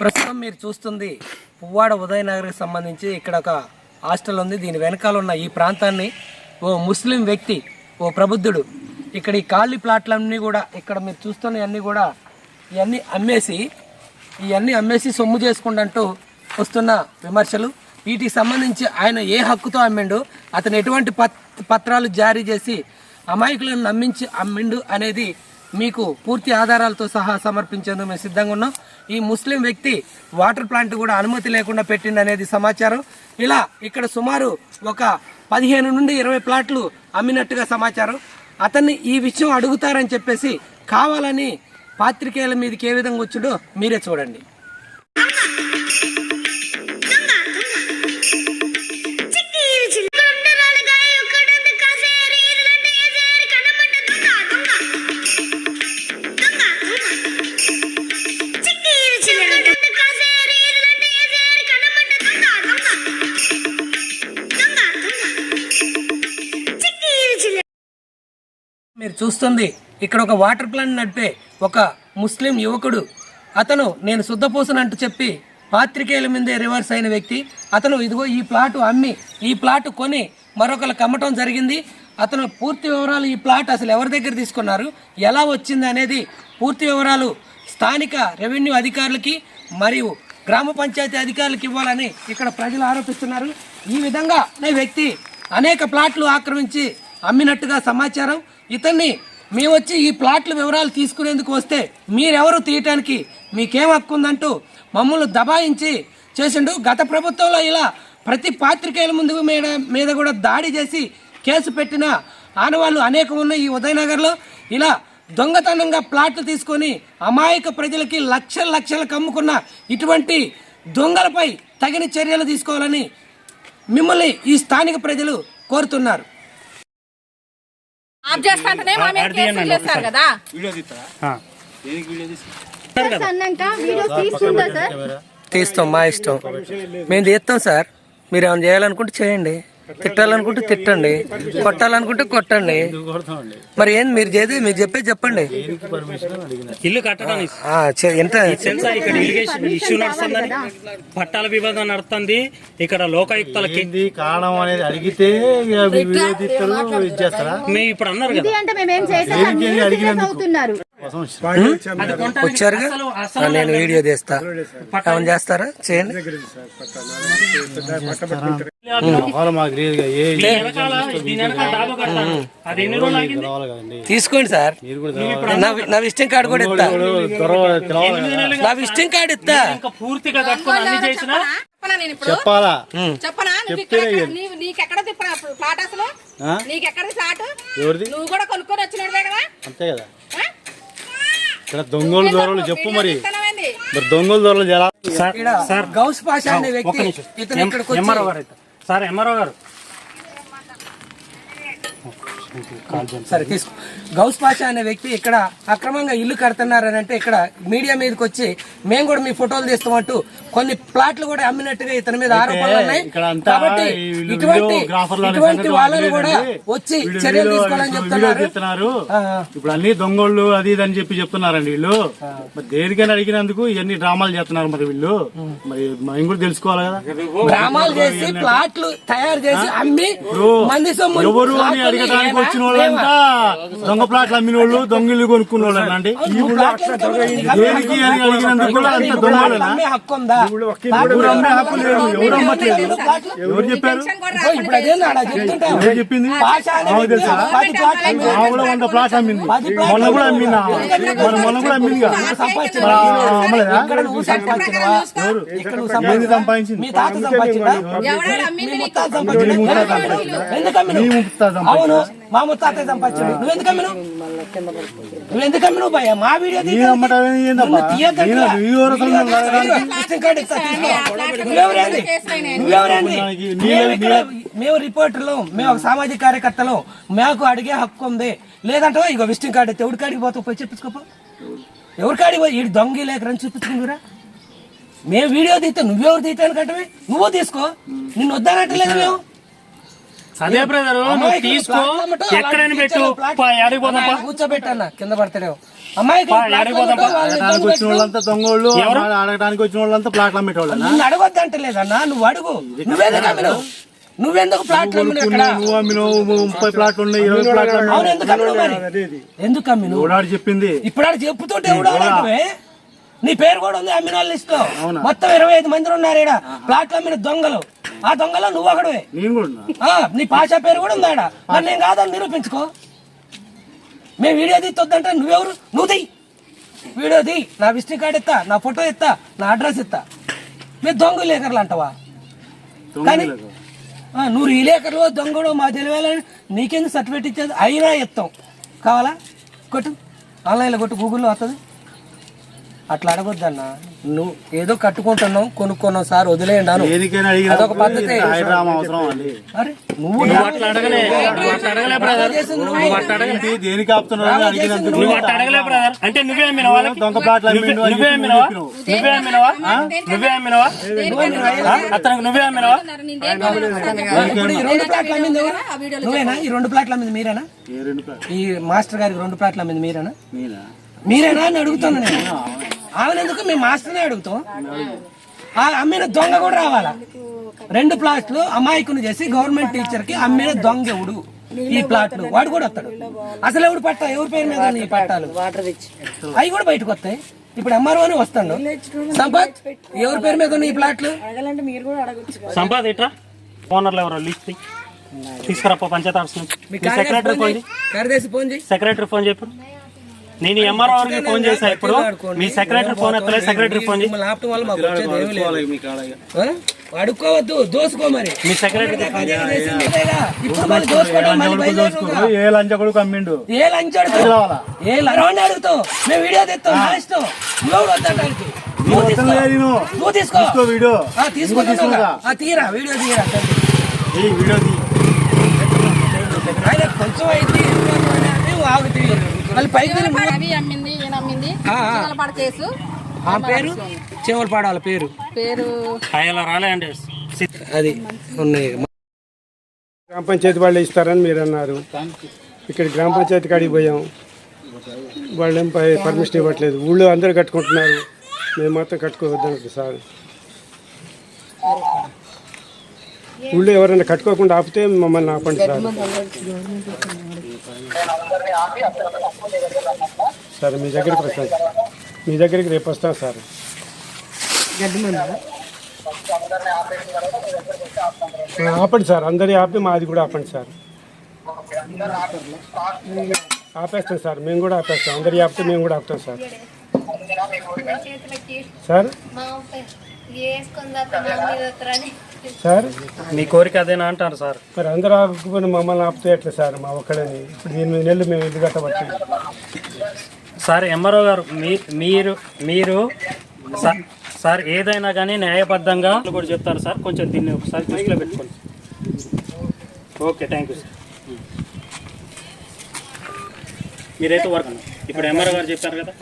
ప్రస్తుతం మీరు చూస్తుంది పువ్వాడ ఉదయనగర్కి సంబంధించి ఇక్కడ ఒక హాస్టల్ ఉంది. దీని వెనకాల ఉన్న ఈ ప్రాంతాన్ని ఓ ముస్లిం వ్యక్తి ఓ ప్రబుద్ధుడు ఇక్కడ ఈ ఖాళీ ప్లాట్లన్నీ కూడా ఇక్కడ మీరు చూస్తున్నవన్నీ కూడా ఇవన్నీ అమ్మేసి ఇవన్నీ అమ్మేసి సొమ్ము చేసుకుంటూ వస్తున్న విమర్శలు. వీటికి సంబంధించి ఆయన ఏ హక్కుతో అమ్మిండు అతను ఎటువంటి పత్ పత్రాలు జారీ చేసి అమాయకులను నమ్మించి అమ్మిండు అనేది మీకు పూర్తి ఆధారాలతో సహా సమర్పించేందుకు మేము సిద్ధంగా ఉన్నాం. ఈ ముస్లిం వ్యక్తి వాటర్ ప్లాంట్ కూడా అనుమతి లేకుండా పెట్టింది అనేది సమాచారం. ఇలా ఇక్కడ సుమారు ఒక పదిహేను నుండి ఇరవై ప్లాట్లు అమ్మినట్టుగా సమాచారం. అతన్ని ఈ విషయం అడుగుతారని చెప్పేసి కావాలని పాత్రికేయుల మీదకి ఏ విధంగా వచ్చుడో మీరే చూడండి. మీరు చూస్తుంది. ఇక్కడ ఒక వాటర్ ప్లాంట్ నడిపే ఒక ముస్లిం యువకుడు. అతను నేను శుద్ధపూసనంటూ చెప్పి పాత్రికేయుల మీదే రివర్స్ అయిన వ్యక్తి. అతను ఇదిగో ఈ ప్లాటు అమ్మి ఈ ప్లాటు కొని మరొకరికి అమ్మటం జరిగింది. అతను పూర్తి వివరాలు ఈ ప్లాట్ అసలు ఎవరి దగ్గర తీసుకున్నారు? ఎలా వచ్చింది? అనేది పూర్తి వివరాలు స్థానిక రెవెన్యూ అధికారులకి మరియు గ్రామ పంచాయతీ అధికారులకు ఇవ్వాలని ఇక్కడ ప్రజలు ఆరోపిస్తున్నారు. ఈ విధంగా ఈ వ్యక్తి అనేక ప్లాట్లు ఆక్రమించి అమ్మినట్టుగా సమాచారం ఇతన్ని మేము వచ్చి ఈ ప్లాట్ల వివరాలు తీసుకునేందుకు వస్తే మీరెవరు తీయటానికి మీకేం హక్కు ఉందంటూ మమ్మల్ని దబాయించి చేసిండు. గత ప్రభుత్వంలో ఇలా ప్రతి పాత్రికేయుల ముందు మీద మీద కూడా దాడి చేసి కేసు పెట్టిన ఆనవాళ్ళు అనేకం ఉన్నాయి ఈ ఉదయనగర్లో. ఇలా దొంగతనంగా ప్లాట్లు తీసుకొని అమాయక ప్రజలకి లక్షల లక్షలకు అమ్ముకున్న ఇటువంటి దొంగలపై తగిన చర్యలు తీసుకోవాలని మిమ్మల్ని ఈ స్థానిక ప్రజలు కోరుతున్నారు. చేస్తాంటేనే మా మీద కేసులు చేస్తారు కదా. తీస్తాం మా ఇష్టం. మేము తీస్తాం సార్. మీరు ఏమైనా చేయాలనుకుంటే చేయండి. తిట్టాలనుకుంటే తిట్టండి కొట్టాలనుకుంటే కొట్టండి మరి ఏంది మీరు చేసి మీరు చెప్పేది చెప్పండి ఇల్లు కట్టడానికి ఎంత తెలుసా ఇక్కడ ఇరిగేషన్ ఇష్యూ నడుస్తుందని పట్టాల వివాదం నడుస్తుంది ఇక్కడ లోకాయుక్తలకి కారణం అనేది అడిగితే ఇక మీ వీడియో తీస్తారు ఇది చేస్తారా మేము ఇప్పుడు అన్నారు ఇది కదా వచ్చారుగా నేను వీడియో తీస్తా ఏమైనా చేస్తారా చేయండి తీసుకోండి సార్. నా విజిటింగ్ కార్డు కూడా ఇస్తా. నా విజిటింగ్ కార్డు ఇస్తా. ఇంకా పూర్తిగా కట్టుకొని అన్ని చేసినా? చెప్పనా నేను ఇప్పుడు? చెప్పాలా? చెప్పనా? ఇక్కడ ఎక్కడ- నీవు- నీకెక్కడ తిప్పనా ప్లాట్ అసలు? ఆ? నీకెక్కడ ప్లాట్ ఎవరిది? నువ్వు కూడా కొనుక్కొని వచ్చినదే కదా? అంతే కదా. ఆ? ఇక్కడ దొంగలు దొరలు చెప్పు మరి. దొంగలు దొరలు ఎలా ఇక్కడ గౌస్ పాషా అనే వ్యక్తి ఇతను ఇక్కడికి సార్ ఎంఆర్ఓ గారు. సరే తీసుకో. గౌస్ పాషా అనే వ్యక్తి ఇక్కడ అక్రమంగా ఇల్లు కడుతున్నారని అంటే ఇక్కడ మీడియా మీదకి వచ్చి మేము కూడా మీ ఫోటోలు తీస్తామంటూ కొన్ని ప్లాట్లు కూడా అమ్మినట్టుగా ఇతని మీద ఆరోపణలు ఉన్నాయి. ఇక్కడ అంతా కాబట్టి ఇటువంటి ఇటువంటి వాళ్ళని కూడా. వచ్చి చర్యలు తీసుకోవాలని చెప్తున్నారు. ఇప్పుడు అన్ని దొంగోళ్ళు అది ఇది అని చెప్పి చెప్తున్నారండి వీళ్ళు. మరి దేనికైనా అడిగినందుకు ఇవన్నీ డ్రామాలు చేస్తున్నారు మరి వీళ్ళు. మరి మేము కూడా తెలుసుకోవాలి కదా. డ్రామాలు చేసి ప్లాట్లు తయారు చేసి అమ్మి మంది ఎవరు అని అడగడానికి వచ్చిన వాళ్ళంతా దొంగ ప్లాట్లు అమ్మిన వాళ్ళు దొంగలు కొనుక్కున్న వాళ్ళు అండి దేనికి అని అడిగినందుకు కూడా అంత అమ్మే హక్కు ఉందా? ఎవరు లేదు ఎవరు చెప్పారు? చెప్పింది? ఆవిడ వంద ప్లాట్ అమ్మింది. మొన్న కూడా అమ్మిందా. మొన్న అమ్మిందిగా? నువ్వు నువ్వు ఏంది? సంపాదించింది? మీ? ముత్తాత సంపాదించిందా? ముత్తాత ఎందుకు నువ్వు నువ్వు మా వీడియో ఈ మేము రిపోర్టర్లు మేము ఒక సామాజిక కార్యకర్తలు మాకు అడిగే హక్కు ఉంది. లేదంటే ఇగో విజిటింగ్ కార్డు అయితే ఎవరి కాడికి పోతావు? పోయి చెప్పించుకోపో ఎవరి కాడికి పోయి? ఈడు దొంగ లేకరని చూపించుకుంటురా మేము వీడియో తీస్తే నువ్వెవరు తీతాను కంటే నువ్వు తీసుకో. నిన్ను వద్దానంటలేదు మేము? అదే బ్రదర్ నువ్వు తీసుకో. ఎక్కడైనా పెట్టు. పిచ్చర్లు ప్లాట్లు- పా, యాడికి పోదాం పా. అమ్మాయి కూర్చోబెట్టన్న కింద పడతాడేమో అడగడానికి వచ్చిన వాళ్ళంతా దొంగోళ్ళు? అడగడానికి వచ్చిన వాళ్ళంతా ప్లాట్లు అమ్మేటోళ్ళ నిన్ను నువ్వు అడుగు. నువ్వెందుకు అమ్మినావు? నువ్వెందుకు ప్లాట్లు అమ్మినావు ఇక్కడ నువ్వు అమ్మినావు ముప్పై ప్లాట్లు ఉన్నాయి ఇరవై ప్లాట్లు అవును అమ్మినావు ఎందుకు అమ్మినావు మరి? ఎందుకు అమ్మినావు? ఎవడాడు చెప్పింది. ఇప్పుడు ఆడు చెప్పుతుంటే? నీ పేరు కూడా ఉంది అమ్మిన వాళ్ళ లిస్ట్లో అవునా? మొత్తం ఇరవై ఐదు మంది ఉన్నారు ఈడ. ప్లాట్లు అమ్మిన దొంగలు. ఆ దొంగలో నువ్వు ఒకడువే. నీ పాషా పేరు కూడా ఉంది ఆడ? మరి నేను కాదని నిరూపించుకో. మేము వీడియో తీస్తుందంటే నువ్వెవరు? నువ్వు తీ వీడియో తీ నా విజిటింగ్ కార్డు ఇస్తా నా ఫోటో ఇస్తా నా అడ్రస్ ఇస్తా. మీరు దొంగ లేకర్లు అంటావా? కానీ నువ్వు ఈ లేకర్లు దొంగడు మా తెలియాలని నీకెందుకు సర్టిఫికేట్ ఇచ్చేది? అయినా ఇస్తాం కావాలా? కొట్టు. ఆన్లైన్లో కొట్టు గూగుల్లో వస్తుంది అట్లా అడగొద్దన్న. నువ్వు ఏదో కట్టుకుంటున్నావు కొనుక్కున్నావు సార్ వదిలేయండి అను. అదొక పద్ధతి. అరే నువ్వు? దేనికి అంటే నువ్వే దొంగ ప్లాట్లు నువ్వే అమ్మినవా. నువ్వే అమ్మినవా? నువ్వే అమ్మినవా? అతనికి నువ్వే అమ్మినవా? నువ్వేనా? ఈ రెండు ప్లాట్లు అమ్మింది మీరేనా? ఈ మాస్టర్ గారికి రెండు ప్లాట్లు అమ్మింది మీరేనా? మీరేనా అని అడుగుతాను నేను. ఆమెను ఎందుకు మేము మాస్టర్నే అడుగుతాం. అమ్మిన దొంగ కూడా రావాలా? రెండు ప్లాట్లు అమాయకుని చేసి గవర్నమెంట్ టీచర్కి అమ్మిన దొంగ ఎవడు? ఈ ప్లాట్లు. వాడు కూడా వస్తాడు. అసలు ఎవడు పట్ట ఎవరి పేరు మీద ఈ పట్టాలు? అవి కూడా బయటకు వస్తాయి. ఇప్పుడు ఎంఆర్ఓ అని వస్తాడు. సంపత్ ఎవరి పేరు మీద ఉన్నాయి ఈ ప్లాట్లు? సంపాద ఇట్రా. ఓనర్లు ఎవరో? లిస్ట్ తీసుకురా పంచాయతీ ఆఫీస్ నుంచి. సెక్రటరీ ఫోన్ సెక్రటరీ ఫోన్ చెప్పు. నేను ఎంఆర్ఓ గారికి ఫోన్ చేసా ఇప్పుడు. మీ సెక్రటరీ ఫోన్ ఎత్తలే సెక్రటరీ ఫోన్ వల్ల మాకు వచ్చేది ఏమీ లేదు. అడుక్కోవద్దు దోసుకో మరి. మీ సెక్రటరీ. ఇప్పుడు మళ్ళీ దోసుకోవడం మళ్ళీ. ఏ లంచ కొడుకు అమ్మిండు? ఏ లంచ్ అడుగుతావు రావాలా? ఏ లరవాణ్ణి అడుగుతావు మేము వీడియో తెస్తాం నా ఇష్టం నువ్వు వద్దంటానికి నువ్వు. తీసుకో తీసుకో. తీసుకో వీడియో. ఆ తీరా వీడియో తీరా ఈ వీడియో తీ. కొంచెం అయితే మళ్ళీ పైకి తిరిగి నువ్వు- రవి అమ్మింది ఈయన అమ్మింది. చిలకలపాడు కేసు. ఆ పేరు? చెవులు పాడాల పేరు. అలా అది ఉన్నాయి. గ్రామ పంచాయతీ వాళ్ళు ఇస్తారని మీరు అన్నారు ఇక్కడ గ్రామ పంచాయతీ కాడికి పోయాం. వాళ్ళు ఏం పై- పర్మిషన్ ఇవ్వట్లేదు. ఊళ్ళో అందరూ కట్టుకుంటున్నారు. మేము మాత్రం కట్టుకోవద్దంటారు సార్. ఊళ్ళో ఎవరైనా కట్టుకోకుండా ఆపితే మమ్మల్ని ఆపండి సార్. సార్ మీ దగ్గరికి వస్తాను మీ దగ్గరికి రేపు వస్తాను సార్. ఆపండి సార్ అందరి ఆపి మాది కూడా ఆపండి సార్. ఆపేస్తాం సార్ మేము కూడా ఆపేస్తాం. అందరి ఆపితే మేము కూడా ఆపుతాం సార్. సార్? సార్? మీ కోరిక అదేనా అంటారు సార్? మరి అందరూ ఆపకపోయినా మమ్మల్ని ఆపితే ఎట్లా సార్ మా ఒక్కడని ఇప్పుడు ఎనిమిది నెలలు మేము ఇల్లు కట్టబట్టి. సార్ ఎంఆర్ఓ గారు మీరు మీరు సార్ ఏదైనా కానీ న్యాయబద్ధంగా కూడా చెప్తారు సార్. కొంచెం దీన్ని ఒకసారి దృష్టిలో పెట్టుకోండి. Okay thank you sir. మీరైతే వర్క్ ఇప్పుడు ఎంఆర్ఓ గారు చెప్పారు కదా.